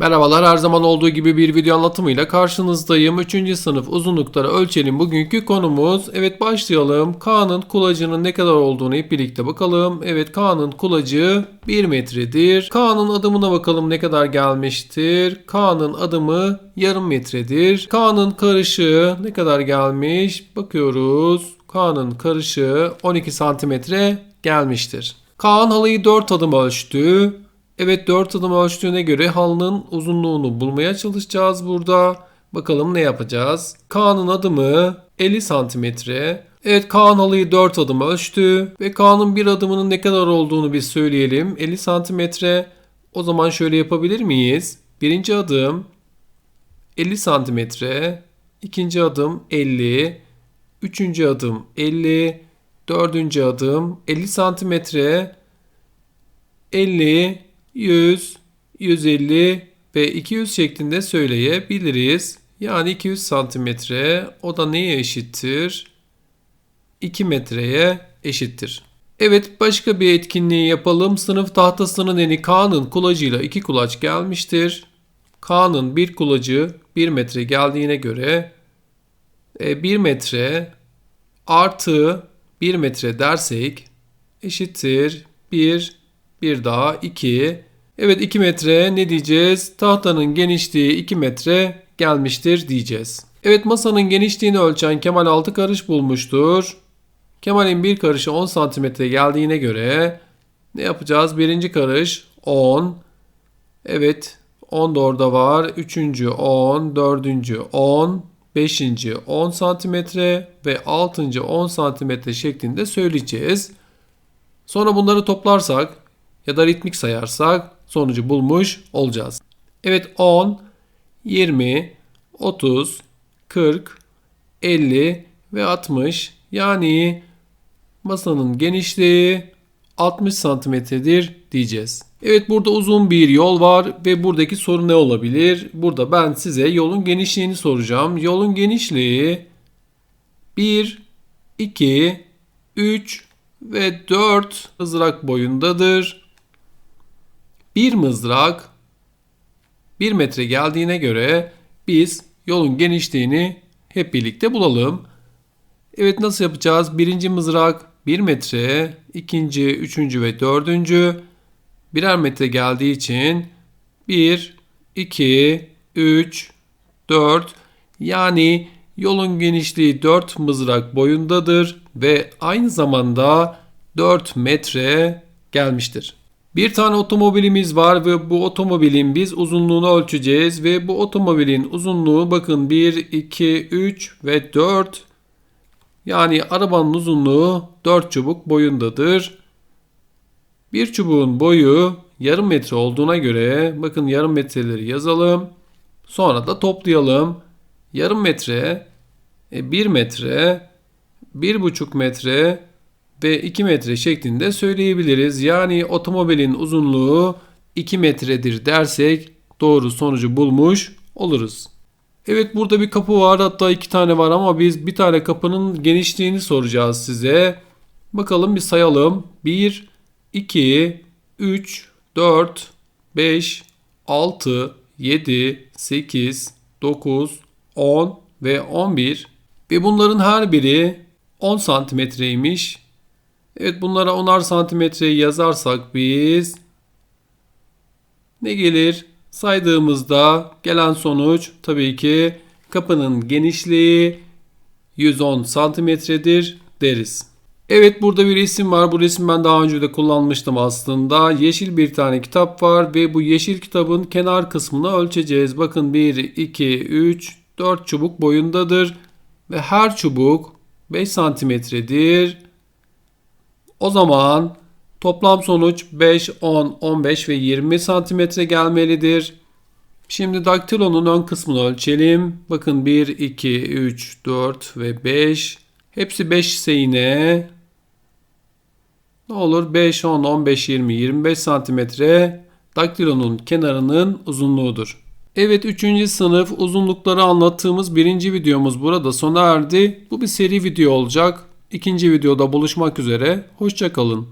Merhabalar her zaman olduğu gibi bir video anlatımıyla karşınızdayım. 3. sınıf uzunlukları ölçelim bugünkü konumuz. Evet başlayalım. K'nın kulacının ne kadar olduğunu hep birlikte bakalım. Evet K'nın kulacı 1 metredir. K'nın adımına bakalım ne kadar gelmiştir. K'nın adımı yarım metredir. K'nın karışığı ne kadar gelmiş? Bakıyoruz. K'nın karışığı 12 santimetre gelmiştir. Kaan halıyı 4 adım ölçtü. Evet 4 adım ölçtüğüne göre halının uzunluğunu bulmaya çalışacağız burada. Bakalım ne yapacağız? Kaan'ın adımı 50 santimetre. Evet Kaan halıyı 4 adım ölçtü ve Kaan'ın bir adımının ne kadar olduğunu biz söyleyelim. 50 santimetre. O zaman şöyle yapabilir miyiz? Birinci adım 50 santimetre. ikinci adım 50. Üçüncü adım 50. Dördüncü adım 50 santimetre. 50, 100, 150 ve 200 şeklinde söyleyebiliriz. Yani 200 santimetre o da neye eşittir? 2 metreye eşittir. Evet başka bir etkinliği yapalım. Sınıf tahtasının eni Kaan'ın kulacıyla iki kulaç gelmiştir. Kaan'ın bir kulacı 1 metre geldiğine göre 1 metre artı 1 metre dersek eşittir 1 bir daha 2. Evet 2 metre ne diyeceğiz? Tahtanın genişliği 2 metre gelmiştir diyeceğiz. Evet masanın genişliğini ölçen Kemal 6 karış bulmuştur. Kemal'in bir karışı 10 santimetre geldiğine göre ne yapacağız? Birinci karış 10. Evet 10 da orada var. Üçüncü 10, dördüncü 10, beşinci 10 santimetre ve altıncı 10 santimetre şeklinde söyleyeceğiz. Sonra bunları toplarsak ya da ritmik sayarsak sonucu bulmuş olacağız. Evet 10, 20, 30, 40, 50 ve 60 yani masanın genişliği 60 santimetredir diyeceğiz. Evet burada uzun bir yol var ve buradaki soru ne olabilir? Burada ben size yolun genişliğini soracağım. Yolun genişliği 1, 2, 3 ve 4 mızrak boyundadır. Bir mızrak 1 metre geldiğine göre biz yolun genişliğini hep birlikte bulalım. Evet nasıl yapacağız? Birinci mızrak 1 metre, ikinci, üçüncü ve dördüncü birer metre geldiği için 1, 2, 3, 4 yani yolun genişliği 4 mızrak boyundadır ve aynı zamanda 4 metre gelmiştir. Bir tane otomobilimiz var ve bu otomobilin biz uzunluğunu ölçeceğiz ve bu otomobilin uzunluğu bakın 1, 2, 3 ve 4 yani arabanın uzunluğu 4 çubuk boyundadır. Bir çubuğun boyu yarım metre olduğuna göre bakın yarım metreleri yazalım. Sonra da toplayalım. Yarım metre, 1 e, metre, 1,5 metre, ve 2 metre şeklinde söyleyebiliriz. Yani otomobilin uzunluğu 2 metredir dersek doğru sonucu bulmuş oluruz. Evet burada bir kapı var hatta iki tane var ama biz bir tane kapının genişliğini soracağız size. Bakalım bir sayalım. 1, 2, 3, 4, 5, 6, 7, 8, 9, 10 ve 11. Ve bunların her biri 10 santimetreymiş. Evet bunlara onar santimetreyi yazarsak biz ne gelir? Saydığımızda gelen sonuç tabii ki kapının genişliği 110 santimetredir deriz. Evet burada bir resim var. Bu resim ben daha önce de kullanmıştım aslında. Yeşil bir tane kitap var ve bu yeşil kitabın kenar kısmını ölçeceğiz. Bakın 1, 2, 3, 4 çubuk boyundadır. Ve her çubuk 5 santimetredir. O zaman toplam sonuç 5, 10, 15 ve 20 santimetre gelmelidir. Şimdi daktilonun ön kısmını ölçelim. Bakın 1, 2, 3, 4 ve 5. Hepsi 5 ise yine ne olur 5, 10, 15, 20, 25 santimetre daktilonun kenarının uzunluğudur. Evet 3. sınıf uzunlukları anlattığımız birinci videomuz burada sona erdi. Bu bir seri video olacak. İkinci videoda buluşmak üzere. Hoşçakalın.